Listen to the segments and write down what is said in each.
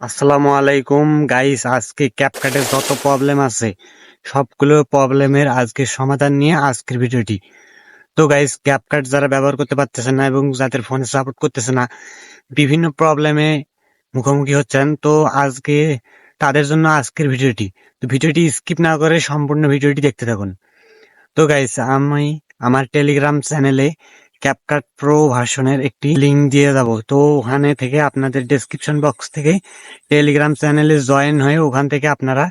আসসালামু আলাইকুম। গাইস আজকে ক্যাপকাটের যত প্রবলেম আছে, সবগুলো প্রবলেমের আজকে সমাধান নিয়ে আজকের ভিডিওটি। তো গাইস ক্যাপকাট যারা ব্যবহার করতে পারতেছে না এবং যাদের ফোনে সাপোর্ট করতেছে না, বিভিন্ন প্রবলেমে মুখোমুখি হচ্ছেন। তো আজকে তাদের জন্য আজকের ভিডিওটি। তো ভিডিওটি স্কিপ না করে সম্পূর্ণ ভিডিওটি দেখতে থাকুন। তো গাইস আমি আমার টেলিগ্রাম চ্যানেলে ক্যাপকাট প্রো ভার্সনের একটি লিঙ্ক দিয়ে যাব। তো ওখানে থেকে আপনাদের ডেসক্রিপশন বক্স থেকে টেলিগ্রাম চ্যানেলে জয়েন হয়ে ওখান থেকে আপনারা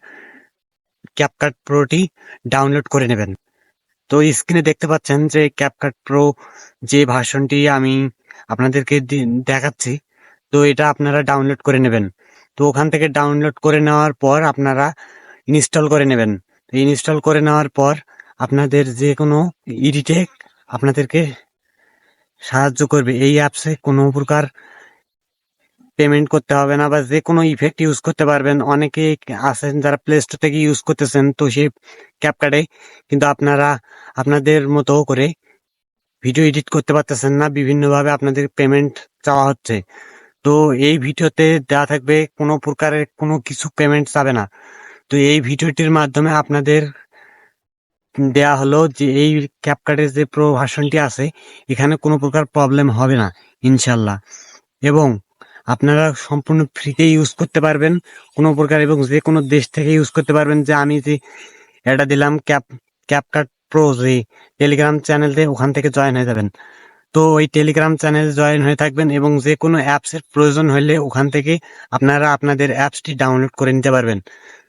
ক্যাপকাট প্রোটি ডাউনলোড করে নেবেন। তো স্ক্রিনে দেখতে পাচ্ছেন যে ক্যাপকাট প্রো যে ভার্সনটি আমি আপনাদেরকে দেখাচ্ছি, তো এটা আপনারা ডাউনলোড করে নেবেন। তো ওখান থেকে ডাউনলোড করে নেওয়ার পর আপনারা ইনস্টল করে নেবেন। ইনস্টল করে নেওয়ার পর আপনাদের যে কোনো এডিটে আপনাদেরকে সাহায্য করবে। এই অ্যাপসে কোনো প্রকার পেমেন্ট করতে হবে না বা যে কোনো ইফেক্ট ইউজ করতে পারবেন। অনেকে আছেন যারা প্লে স্টোর থেকে ইউজ করতেছেন, তো সেই ক্যাপকাটে কিন্তু আপনারা আপনাদের মতো করে ভিডিও এডিট করতে পারতেছেন না। বিভিন্নভাবে আপনাদের পেমেন্ট চাওয়া হচ্ছে। তো এই ভিডিওতে দেওয়া থাকবে কোনো প্রকারের কোনো কিছু পেমেন্ট চাবে না। তো এই ভিডিওটির মাধ্যমে আপনাদের দেয়া হলো যে এই ক্যাপকাটের যে প্রো ভার্সনটি আছে, এখানে কোনো প্রকার প্রবলেম হবে না, ইনশাল্লাহ। এবং আপনারা সম্পূর্ণ ফ্রিতে ইউজ করতে পারবেন, কোনো প্রকার এবং যে কোনো দেশ থেকে ইউজ করতে পারবেন। যে আমি যে এটা দিলাম ক্যাপ ক্যাপকাট প্রো যে টেলিগ্রাম চ্যানেলে ওখান থেকে জয়েন হয়ে যাবেন। তো ওই টেলিগ্রাম চ্যানেলে জয়েন হয়ে থাকবেন এবং যে কোনো অ্যাপসের প্রয়োজন হলে ওখান থেকে আপনারা আপনাদের অ্যাপসটি ডাউনলোড করে নিতে পারবেন।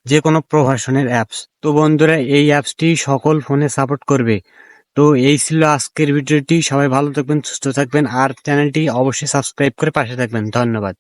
যে কোনো প্রভাষণের অ্যাপস তো বন্ধুরা, এই অ্যাপসটি সকল ফোনে সাপোর্ট করবে। তো এই ছিল আজকের ভিডিওটি সবাই ভালো থাকবেন, সুস্থ থাকবেন। আর চ্যানেলটি অবশ্যই সাবস্ক্রাইব করে পাশে থাকবেন। ধন্যবাদ।